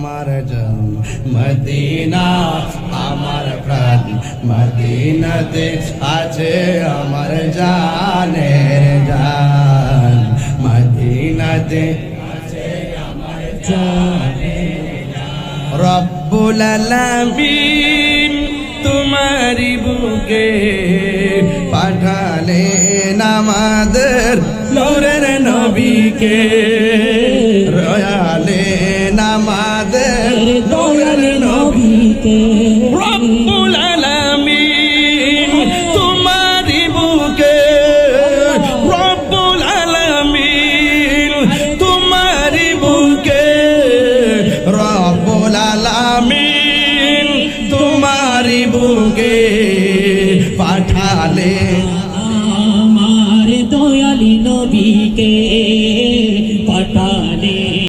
আমার জান মদিনা আমার প্রাণ মদিনাতে আছে আমার জানের জান মদিনাতে রব্বুল আলামিন তোমারি বুকে পাঠালেন আমাদের নূরের নবীকে দয়াল নবীকে। রব্বুল আলামিন তোমারি বুকে। রব্বুল আলামিন তোমারি বুকে। রব্বুল আলামিন তোমারি বুকে পাঠালে। আমার দয়ালি নবীকে পাঠালে।